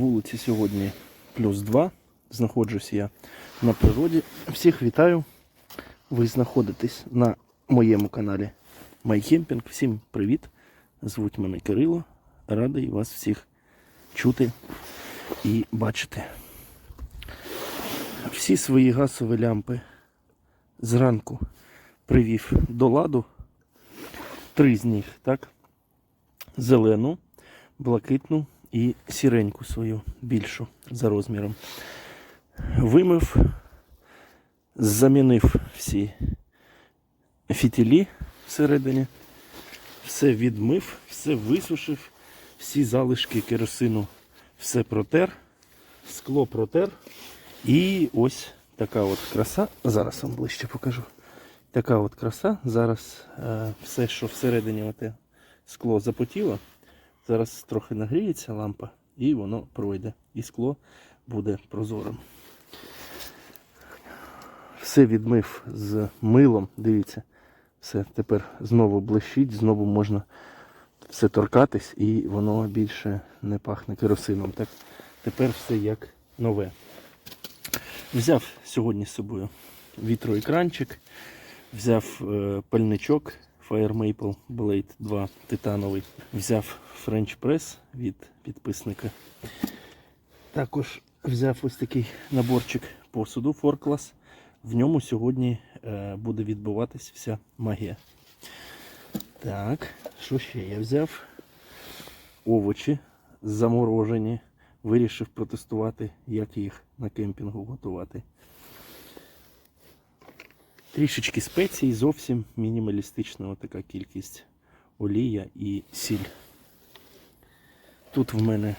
Вулиці сьогодні плюс 2. Знаходжусь я на природі. Всіх вітаю. Ви знаходитесь на моєму каналі MyCamping. Всім привіт. Звуть мене Кирило. Радий вас всіх чути і бачити. Всі свої газові лямпи зранку привів до ладу. Три з них, так? Зелену, блакитну і сіреньку свою більшу за розміром. Вимив, замінив всі фітілі всередині, все відмив, все висушив, всі залишки керосину, все протер, скло протер. І ось така от краса. Зараз вам ближче покажу. Така от краса. Зараз е, все, що всередині оте скло запотіло, зараз трохи нагріється лампа і воно пройде. І скло буде прозорим. Все відмив з милом. Дивіться, все тепер знову блищить, знову можна все торкатись, і воно більше не пахне керосином. Так тепер все як нове. Взяв сьогодні з собою вітроекранчик, взяв е, пальничок Fire Maple Blade 2 титановий, взяв French Press від підписника. Також взяв ось такий наборчик посуду Forclass. В ньому сьогодні е, буде відбуватись вся магія. Так, що ще я взяв? Овочі заморожені. Вирішив протестувати, як їх на кемпінгу готувати. Трішечки спецій, зовсім мінімалістична така кількість олія і сіль. Тут в мене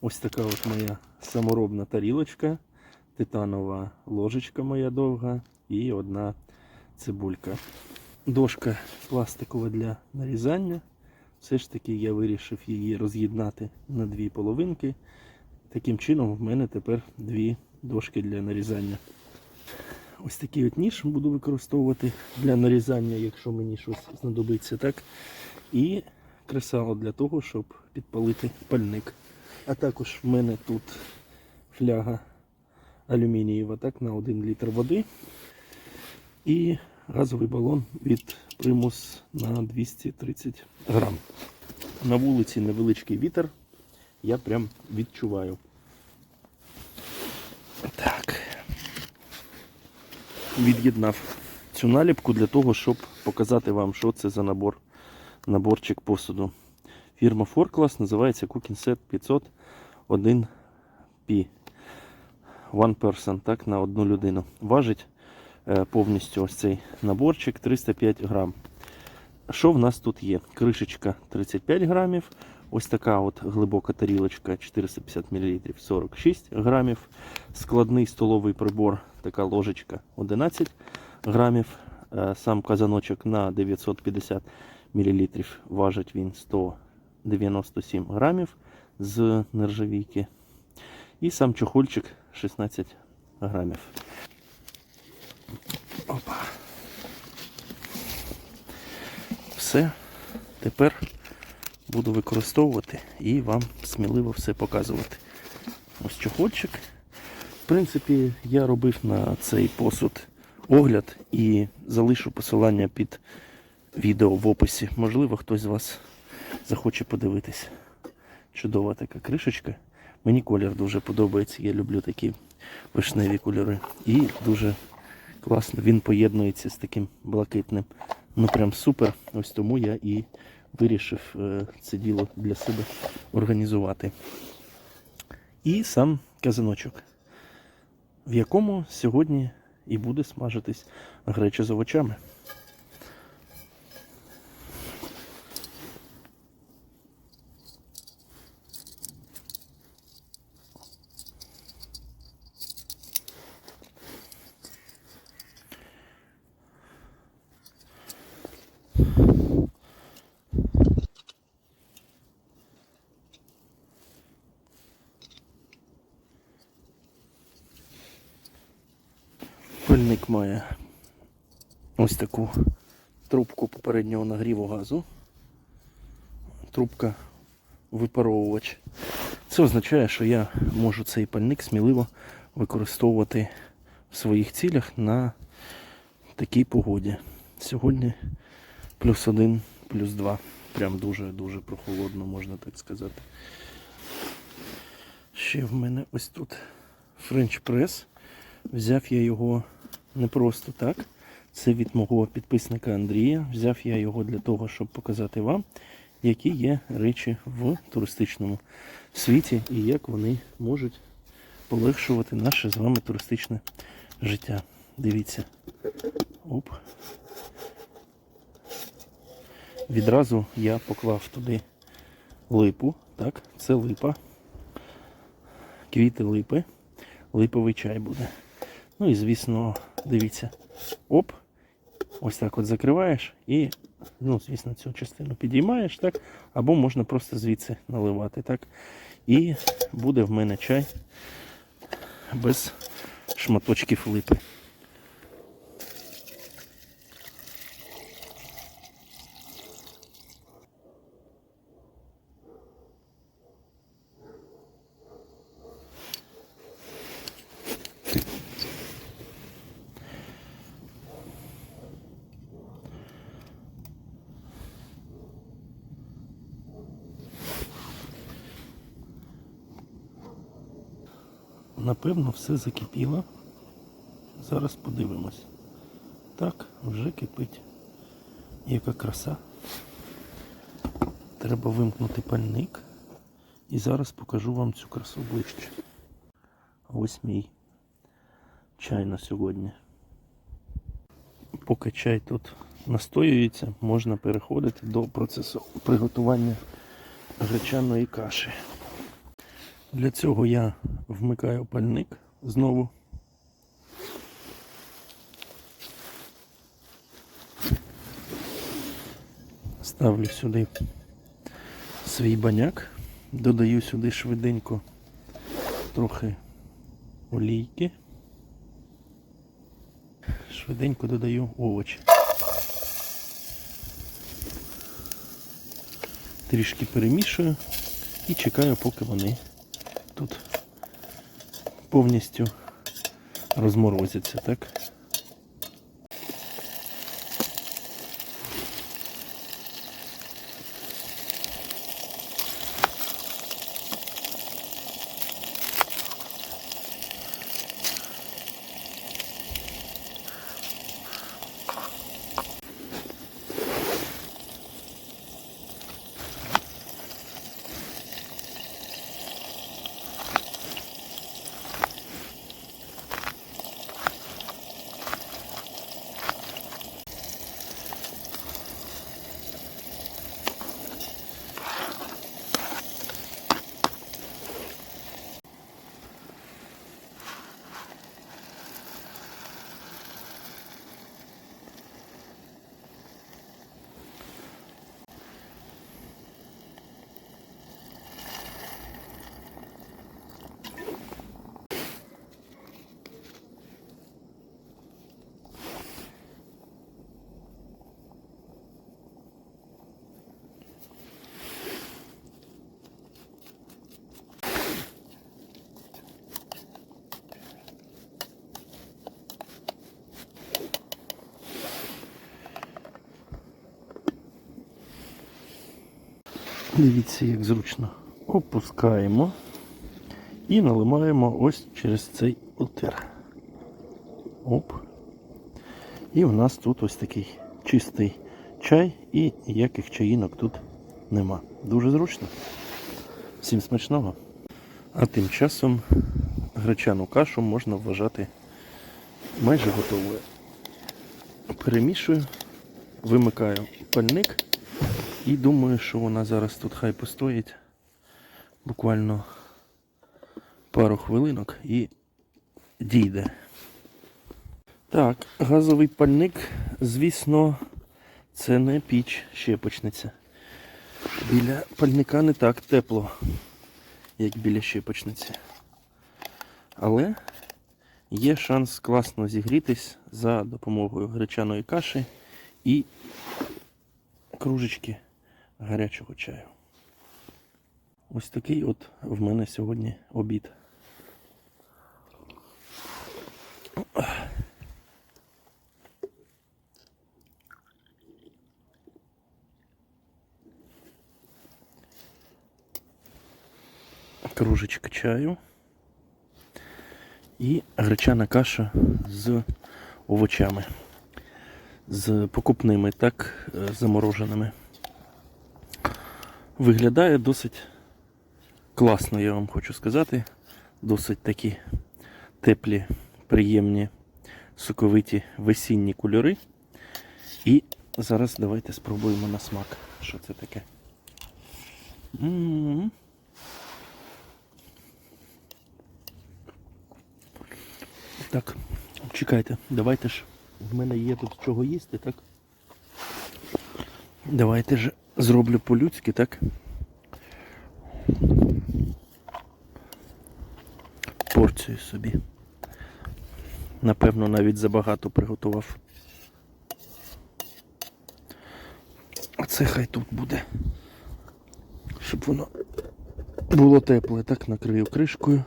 ось така от моя саморобна тарілочка, титанова ложечка моя довга і одна цибулька. Дошка пластикова для нарізання. Все ж таки я вирішив її роз'єднати на дві половинки. Таким чином в мене тепер дві дошки для нарізання. Ось такий от ніж буду використовувати для нарізання, якщо мені щось знадобиться. так. І кресало для того, щоб підпалити пальник. А також в мене тут фляга алюмінієва так, на 1 літр води. І газовий балон від примус на 230 грам. На вулиці невеличкий вітер. Я прям відчуваю. Від'єднав цю наліпку для того, щоб показати вам, що це за набор, наборчик посуду. Фірма Forclass називається Cooking Set 501 P. One person, так, на одну людину. Важить е, повністю ось цей наборчик 305 грам. Що в нас тут є? Кришечка 35 грамів. Ось така от глибока тарілочка 450 мл 46 грамів. Складний столовий прибор, така ложечка 11 грамів. Е, Сам казаночок на 950 мл важить він 197 грамів з нержавійки. І сам чохольчик 16 грамів. Опа. Все. Тепер буду використовувати і вам сміливо все показувати. Ось чохольчик. В принципі, я робив на цей посуд огляд і залишу посилання під відео в описі. Можливо, хтось з вас захоче подивитись. Чудова така кришечка. Мені колір дуже подобається. Я люблю такі вишневі кольори. І дуже класно він поєднується з таким блакитним. Ну прям супер. Ось тому я і вирішив е, це діло для себе організувати. І сам казаночок, в якому сьогодні і буде смажитись греча з овочами. Пильник має ось таку трубку попереднього нагріву газу. Трубка випаровувач. Це означає, що я можу цей пальник сміливо використовувати в своїх цілях на такій погоді. Сьогодні плюс один, плюс два. Прям дуже-дуже прохолодно, можна так сказати. Ще в мене ось тут френч прес. Взяв я його не просто так. Це від мого підписника Андрія. Взяв я його для того, щоб показати вам, які є речі в туристичному світі і як вони можуть полегшувати наше з вами туристичне життя. Дивіться. Оп. Відразу я поклав туди липу. Так, це липа. Квіти липи. Липовий чай буде. Ну і звісно, дивіться. Оп. Ось так от закриваєш і, ну, звісно, цю частину підіймаєш, так? Або можна просто звідси наливати, так? І буде в мене чай без шматочків липи. Напевно, все закипіло. Зараз подивимось. Так, вже кипить. Яка краса. Треба вимкнути пальник. І зараз покажу вам цю красу ближче. Ось мій чай на сьогодні. Поки чай тут настоюється, можна переходити до процесу приготування гречаної каші. Для цього я вмикаю пальник знову. Ставлю сюди свій баняк, додаю сюди швиденько трохи олійки. Швиденько додаю овочі. Трішки перемішую і чекаю, поки вони тут повністю розморозяться, так? Дивіться, як зручно. Опускаємо і наливаємо ось через цей отвір. Оп. І в нас тут ось такий чистий чай і ніяких чаїнок тут нема. Дуже зручно. Всім смачного. А тим часом гречану кашу можна вважати майже готовою. Перемішую, вимикаю пальник. І думаю, що вона зараз тут хай постоїть буквально пару хвилинок і дійде. Так, газовий пальник, звісно, це не піч щепочниця. Біля пальника не так тепло, як біля щепочниці. Але є шанс класно зігрітись за допомогою гречаної каші і кружечки гарячого чаю. ось такий от в мене сьогодні обід. Кружечка чаю і гречана каша з овочами, з покупними, так е, замороженими. Виглядає досить класно, я вам хочу сказати. Досить такі теплі, приємні, соковиті весінні кольори. І зараз давайте спробуємо на смак, що це таке. М. Так, чекайте, давайте ж. В мене є тут чого їсти, так? Давайте ж зроблю по-людськи, так? Порцію собі. Напевно, навіть забагато приготував. А це хай тут буде. Щоб воно було тепле, так, накрию кришкою.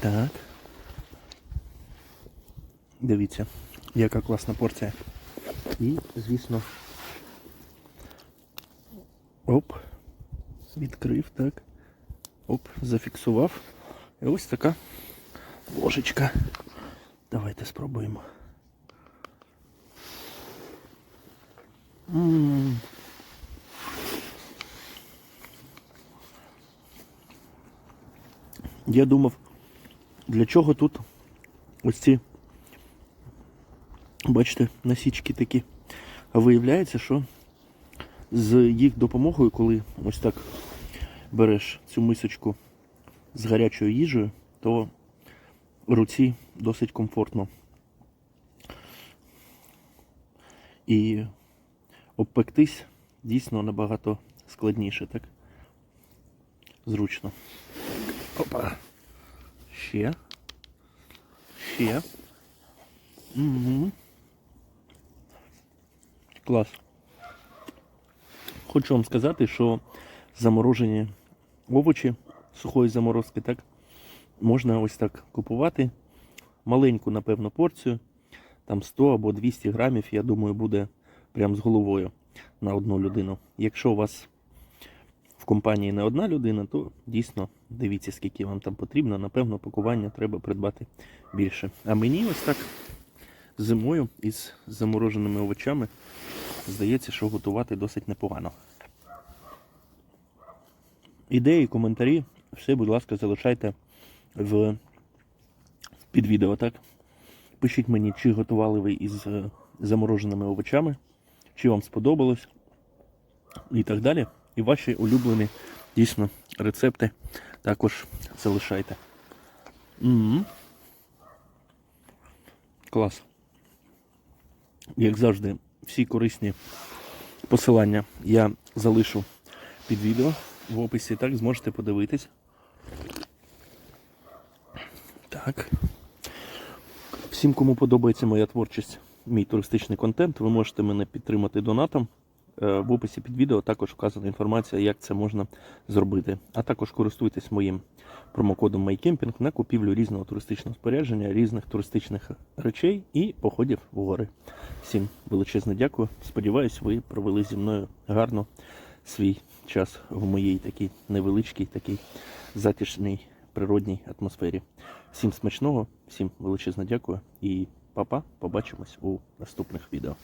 Так. Дивіться, яка класна порція. І, звісно, оп, відкрив, так. Оп, зафіксував. І ось така ложечка. Давайте спробуємо. М. Я думав, для чого тут ось ці Бачите, насічки такі. А виявляється, що з їх допомогою, коли ось так береш цю мисочку з гарячою їжею, то руці досить комфортно. І обпектись дійсно набагато складніше, так? Зручно. Опа. Ще. Ще. Угу. Клас. Хочу вам сказати, що заморожені овочі сухої заморозки, так, можна ось так купувати. Маленьку, напевно, порцію. Там 100 або 200 грамів, я думаю, буде прям з головою на одну людину. Якщо у вас в компанії не одна людина, то дійсно дивіться, скільки вам там потрібно. Напевно, пакування треба придбати більше. А мені ось так зимою із замороженими овочами здається, що готувати досить непогано. Ідеї, коментарі, все, будь ласка, залишайте в під відео, так? Пишіть мені, чи готували ви із е, замороженими овочами, чи вам сподобалось і так далі. І ваші улюблені дійсно рецепти також залишайте. М-м. Клас. Як завжди, всі корисні посилання я залишу під відео в описі, так зможете подивитись. Так. Всім, кому подобається моя творчість, мій туристичний контент, ви можете мене підтримати донатом. Е, В описі під відео також вказана інформація, як це можна зробити. А також користуйтесь моїм промокодом MyCamping на купівлю різного туристичного спорядження, різних туристичних речей і походів в гори. Всім величезне дякую. Сподіваюсь, ви провели зі мною гарно свій час в моїй такій невеличкій, такій затишній природній атмосфері. Всім смачного, всім величезне дякую і па-па, побачимось у наступних відео.